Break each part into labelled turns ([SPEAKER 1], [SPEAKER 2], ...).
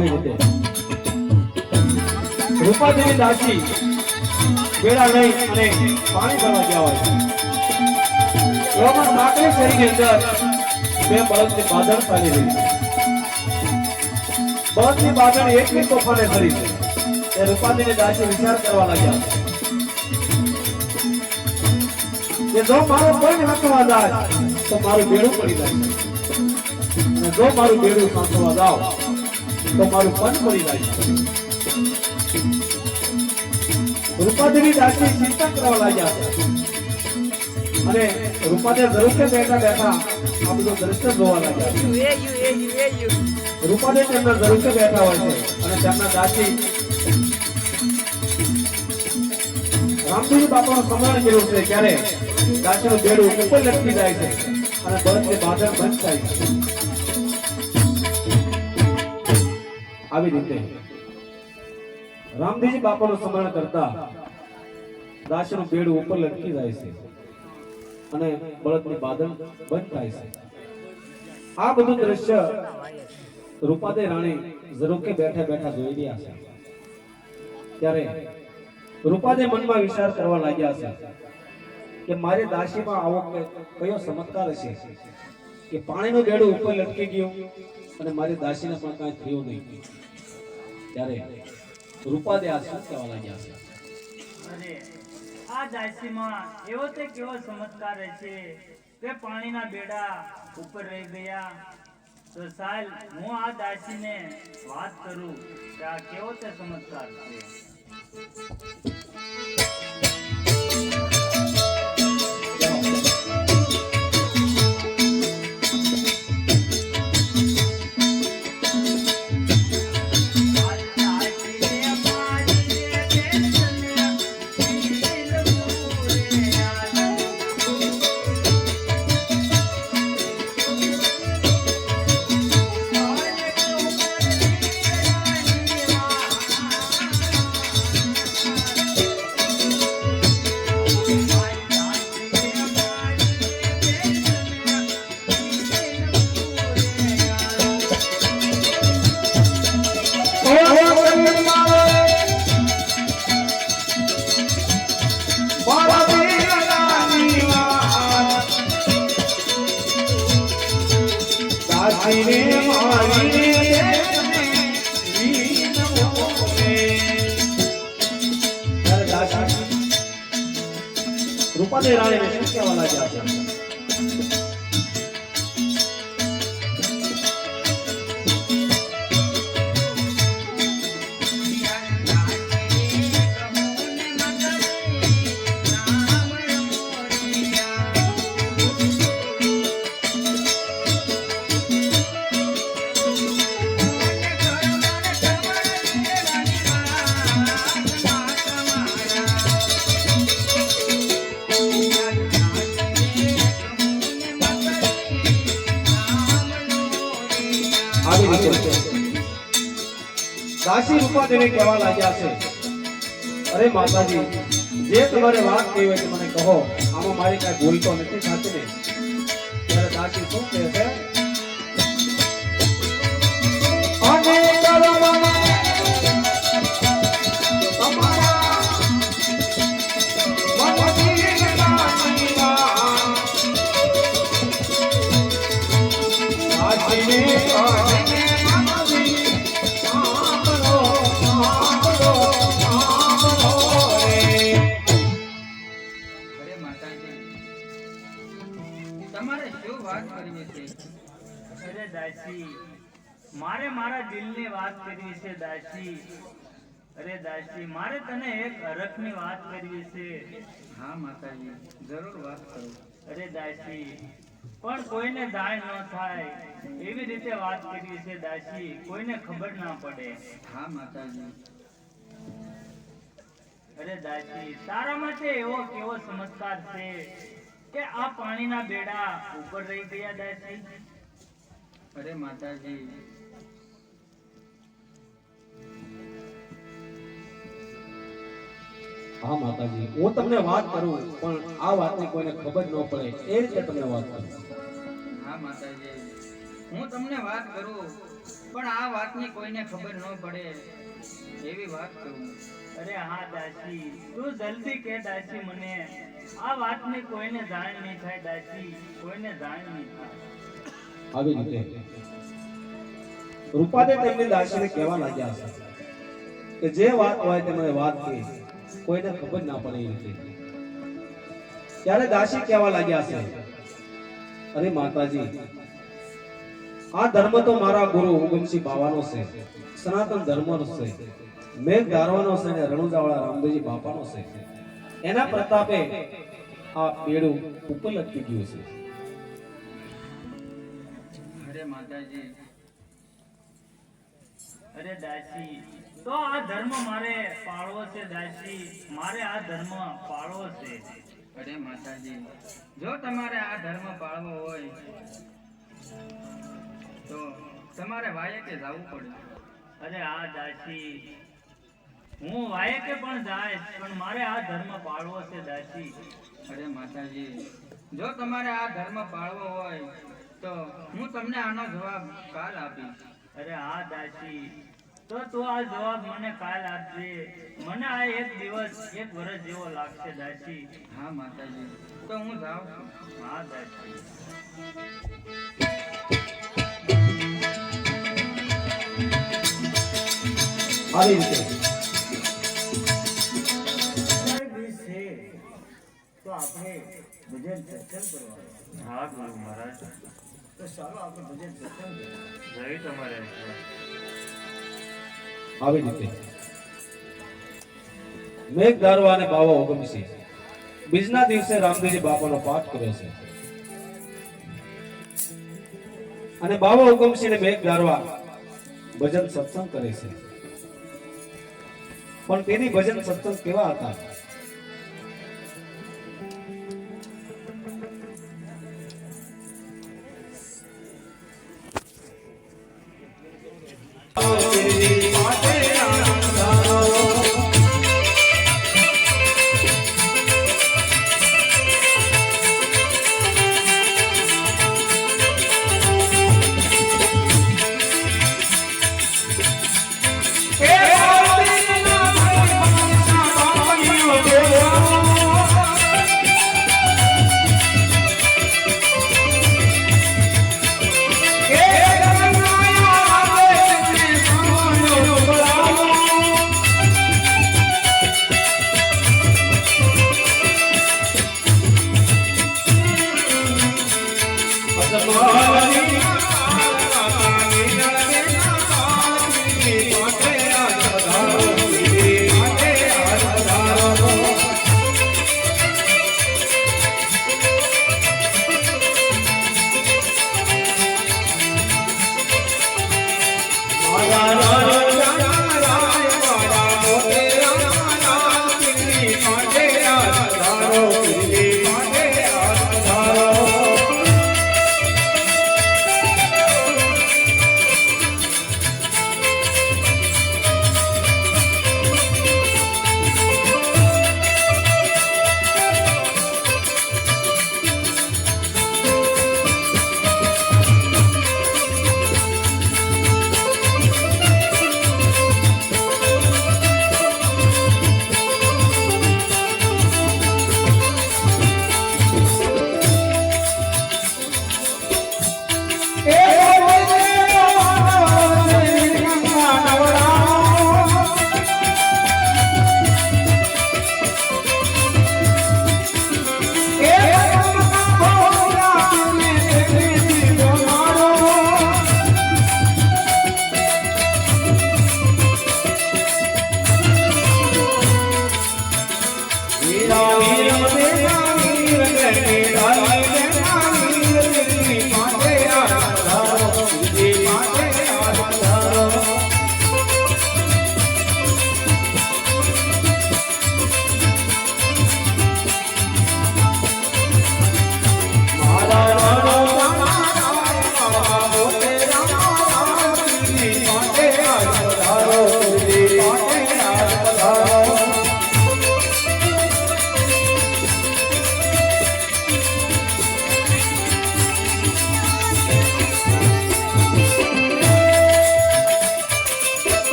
[SPEAKER 1] આવી રીતે રૂપાદેવી દાસી વેળા લઈ અને પાણી ભરવા ગયા હોય. એવામાં સાંકળી શેરીની અંદર બે બળદની બાદળ ચાલી રહી છે. બળદની બાદળ એટલી તોફાને કરી છે. તે રૂપાદેવી દાસી વિચાર કરવા લાગ્યા. કે જો મારો કોઈ હાથમાં જાય, તો મારું બેડું પડી જાય. જો મારું બેડું સાંસવા જાવ તો મારું મન મળી જાય રૂપાદેવી દાસી ચિંતા કરવા લાગ્યા અને રૂપાદેવ જરૂર બેઠા બેઠા આ બધું દર્શન જોવા લાગ્યા. રૂપાદેવ તેમના જરૂર બેઠા હોય છે અને તેમના દાસી રામદેવ બાપાનું સ્મરણ કર્યું છે. ત્યારે દાસીનો બેડું ઉપર લટકી જાય છે અને બળદની બાદર બંધ થાય છે. આવી રીતે. રામદેવજી બાપાનું સ્મરણ કરતા દાસીનું બેડું ઉપર લટકી જાય છે અને બળદની બાદલ બંધ થાય છે. આ બધું દ્રશ્ય રૂપાદે રાણી ઝરોકે બેઠા બેઠા જોઈ રહ્યા છે. ત્યારે રૂપાદે મનમાં વિચાર કરવા લાગ્યા છે કે મારી દાસીમાં આવો કયો ચમત્કાર હશે કે પાણીનું બેડું ઉપર લટકી ગયું અને મારી દાસીને પણ કાંઈ થયું નહીં. ત્યારે રૂપાદે આ શું કહેવા લાગ્યા છે?
[SPEAKER 2] આ દાસીમાં એવો તે કેવો ચમત્કાર છે કે પાણીના બેડા ઉપર રહી ગયા. તો સાલ હું આ દાસીને વાત કરું કે આ કેવો તે ચમત્કાર છે?
[SPEAKER 1] રૂપાદે રાણીને શું કહેવા લાગ્યા છે? દાસી રૂપાદેવી કહેવા લાગ્યા છે. અરે માતાજી, જે તમારે વાત કહી હોય મને કહો. આમાં મારી કાંઈ ભૂલ તો નથી થતી ને. ત્યારે કાશી શું કહે મારે
[SPEAKER 2] દિલની વાત કરવી છે દાસી. અરે દાસી મારે તને એક હરખની વાત કરવી છે.
[SPEAKER 3] હા માતાજી જરૂર વાત કરો.
[SPEAKER 2] અરે દાસી પણ કોઈને દાય ન થાય. એવી રીતે વાત કરવી છે દાસી કોઈને ખબર ના પડે.
[SPEAKER 3] હા માતાજી.
[SPEAKER 2] અરે દાસી તારા માટે એવો કેવો ચમત્કાર છે કે આ પાણીના બેડા ઉપર રહી ગયા દાસી?
[SPEAKER 3] અરે માતાજી
[SPEAKER 1] હા માતાજી. હું તમને વાત કરું પણ આ વાતની કોઈને ખબર ન પડે. એ રીતે તમને વાત કરું.
[SPEAKER 3] હા માતાજી. હું તમને વાત કરું પણ આ વાતની કોઈને ખબર ન પડે. એવી વાત કરું.
[SPEAKER 2] અરે હા દાસી. તું જલ્દી કે દાસી મને. આ વાતની કોઈને જાણ નહીં થાય દાસી. કોઈને જાણ નહીં થાય.
[SPEAKER 1] આવી રીતે. રૂપાદે તેમની દાસીને કહેવા લાગ્યા છે કે જે વાત હોય તે મને વાત કહે. કોઈને ખબર ના પડે એ રીતે ત્યારે દાસી કહેવા લાગ્યા છે, અરે માતાજી, આ ધર્મ તો મારા ગુરુ ઉગમસિંહ બાવાનો છે, સનાતન ધર્મનો છે, મેઘ ગારવાનો છે અને રણુજાવાળા રામદેવજી બાપાનો છે. એના પ્રતાપે આ બેડું ઉપર લટકી ગયું છે.
[SPEAKER 3] અરે માતાજી
[SPEAKER 2] અરે દાસી તો આ ધર્મ મારે પાળવો છે દાસી? મારે આ ધર્મ પાળવો છે.
[SPEAKER 3] અરે માતાજી જો તમારે આ ધર્મ પાળવો હોય તો તમારે વાયકે જવું પડે.
[SPEAKER 2] અરે આ દાસી હું વાયકે પણ જાય પણ મારે આ ધર્મ પાળવો છે દાસી.
[SPEAKER 3] અરે માતાજી જો તમારે આ ધર્મ પાળવો હોય તો હું તમને આનો જવાબ કાલ આપીશ.
[SPEAKER 2] અરે આ દાસી તો તું આ જવાબ મને કાલ આપજે. મને આ એક દિવસ એક વર્ષ જેવો લાગશે દાસી.
[SPEAKER 3] હા માતાજી. તો હું જાઉં છું.
[SPEAKER 2] હા દાસી.
[SPEAKER 1] આવી રીતે.
[SPEAKER 4] તો આપણે ભજન સત્સંગ કરવાનું.
[SPEAKER 2] હા ગુરુ મહારાજ.
[SPEAKER 4] તો ચાલો આપણે ભજન સત્સંગ કરીએ.
[SPEAKER 2] જય તમારે.
[SPEAKER 1] આવી રીતે. મેઘ દારવા અને બાવા ઓગમસી બીજના દિવસે રામદેવજી બાપાનો પાઠ કરે છે. અને બાવા ઓગમસી ને મેઘ દારવા ભજન સત્સંગ કરે છે. પણ તેની ભજન સત્સંગ કેવા હતા?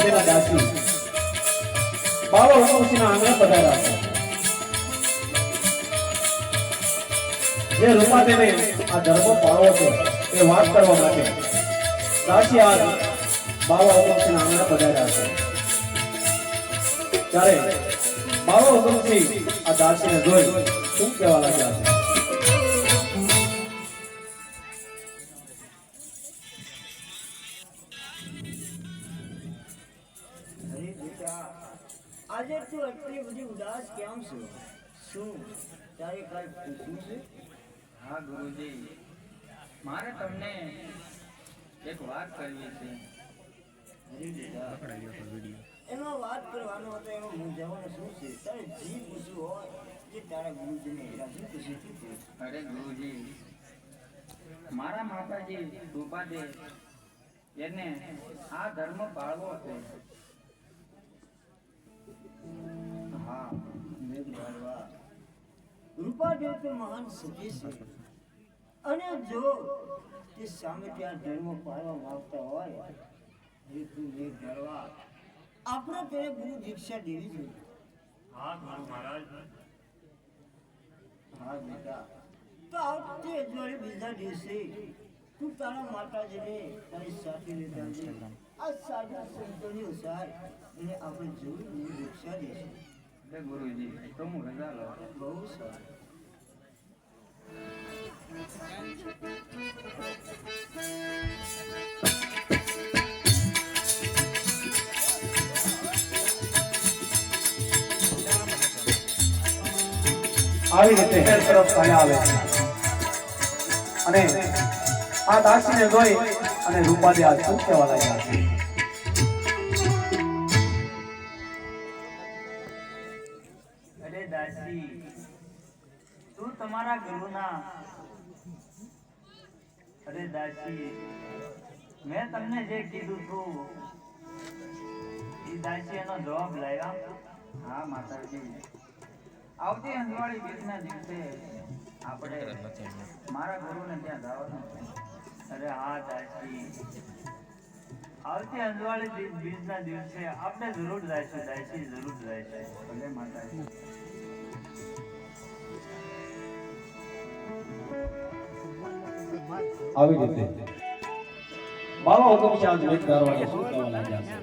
[SPEAKER 1] રૂપાદેના દાસી બાબા હુજવતના આંગણે પધાર્યા છે જે રૂપાદેને આ ધર્મ પાળવો છે, એ વાત કરવા માટે દાસી આજ બાબા હુજવતના આંગણે પધાર્યા છે ત્યારે બાબા હુકમસિંહ આ દાસીને જોઈ શું કહેવા લાગ્યા છે?
[SPEAKER 4] તારે કઈ પૂછવું છે?
[SPEAKER 3] હા ગુરુજી. મારે તમને એક વાત કરવી છે.
[SPEAKER 4] એમાં વાત કરવાનો હતો એમાં મૂંઝાવાનું શું છે? તારે જી પૂછવું હોય કે તારા ગુરુજીને હેરાન પૂછી તું
[SPEAKER 3] અરે ગુરુજી મારા માતાજી રૂપાદે એને આ ધર્મ પાળવો છે.
[SPEAKER 4] હા મેં ધારવા રૂપાદેવ તો મહાન સતી છે. અને જો તે સામે ત્યાં ધર્મ પાળવા માંગતા હોય હેતુ તું ધરવા આપણે તેને ગુરુ દીક્ષા દેવી છે
[SPEAKER 2] હા ગુરુ મહારાજ.
[SPEAKER 4] હા બેટા તો આવતી અજવાળે બીજા દિવસે તું તારા માતાજીને તારી સાથે લેતા આ સાધુ સંતોની ઉસાર એને આપણે જરૂર ગુરુ દીક્ષા દેશું
[SPEAKER 1] આવી રીતે હેર તરફ ચાલ્યા આવે અને આ દાસીને જોઈ અને રૂપાલી આ શું કહેવા લાગ્યા છે?
[SPEAKER 2] તમારા ગુરુના અરે દાસી મેં તમને જે કીધું તું એ દાસી એનો જવાબ લાવ્યા?
[SPEAKER 3] હા માતાજી. આવતી અંજવાળી બીજના દિવસે આપણે મારા ગુરુને ત્યાં જવાનું છે.
[SPEAKER 2] અરે હા દાસી. આવતી અંજવાળી બીજ બીજના દિવસે આપણે જરૂર જાય છે જરૂર જઈશું.
[SPEAKER 3] ભલે માતાજી.
[SPEAKER 1] આવી રીતે. બાબા હુકમ છે આજ મેઘ ધારવાને શું કહેવા લાગ્યા છે.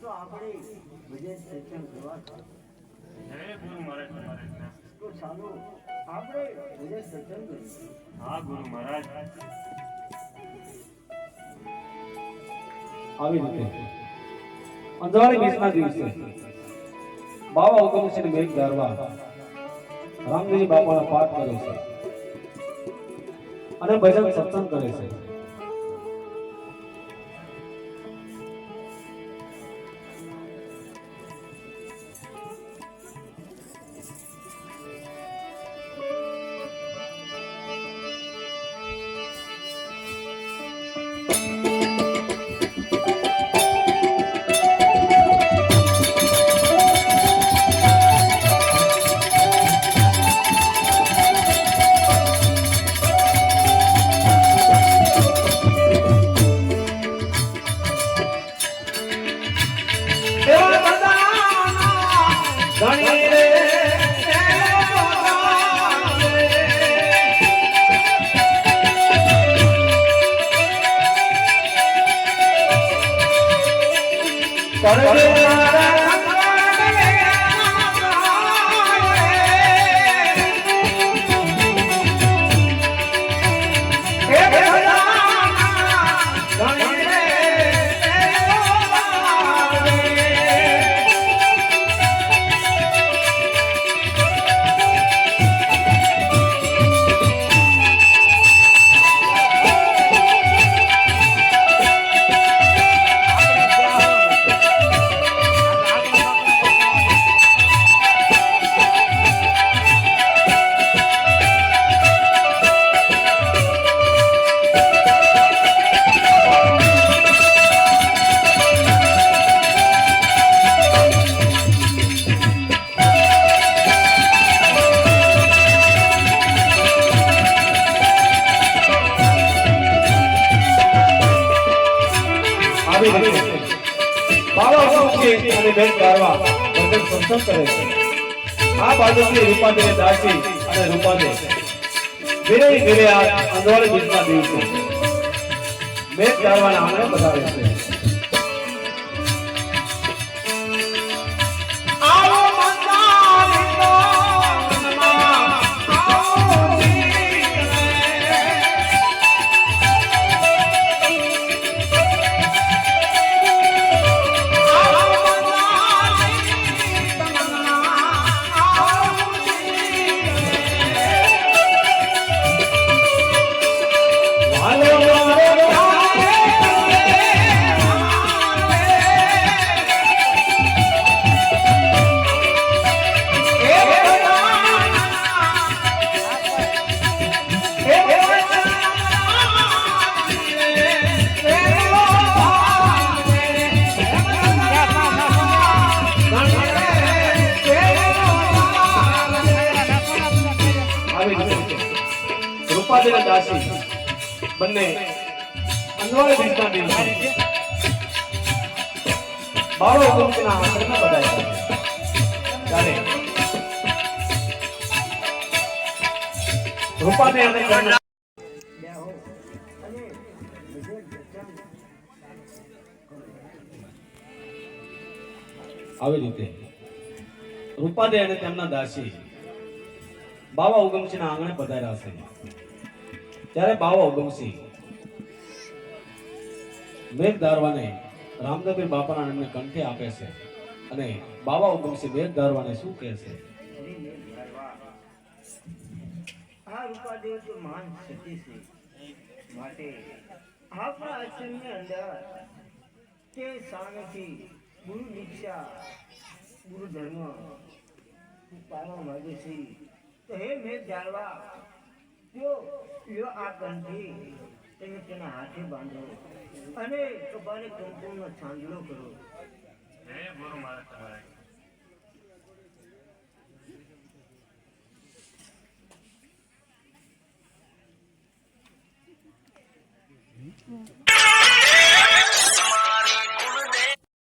[SPEAKER 4] તો આપણે ભજન સત્સંગ કરવા તો ચાલો આપણે ભજન સત્સંગ કરીએ.
[SPEAKER 2] હા ગુરુ મહારાજ.
[SPEAKER 1] આવી રીતે. દિવસે બાબા મેઘ રામદેવજી બાપાના પાઠ કરે છે. અને ભજન સત્સંગ કરે છે. Para ભાગવ છે અને બેન ગારવા વગર કરે છે. આ બાજુથી રૂપાદેવ દાસી અને રૂપાદેવ ધીરે ધીરે આ અંધવાળી ગીતમાં દિવસો. બેન ગારવાના આંગણે બતાવે છે. આવી રીતે. રૂપાદે અને તેમના દાસી બાવા ઉગમસિંહના આંગણે પધાર્યા છે. ત્યારે બાવા ઉગમસિંહ મેઘ ધારવાને રામદેવપીર બાપાના નામને કંઠે આપે છે અને બાબા ઉગમસિંહ મેઘ ધારવાને શું કહે છે.
[SPEAKER 4] આ રૂપાદેવ તો મહાન સતી છે. માટે આપણા આશ્રમની અંદર તે સામેથી ગુરુ દીક્ષા, ગુરુ ધર્મ માંગે છે. તો હે મેં જાળવા જો આ કંઠી. તેને તેના હાથે બાંધો. અને કપાળે કંકુનો છાંદલો કરો હે ગુરુ મહારાજ Mm-hmm.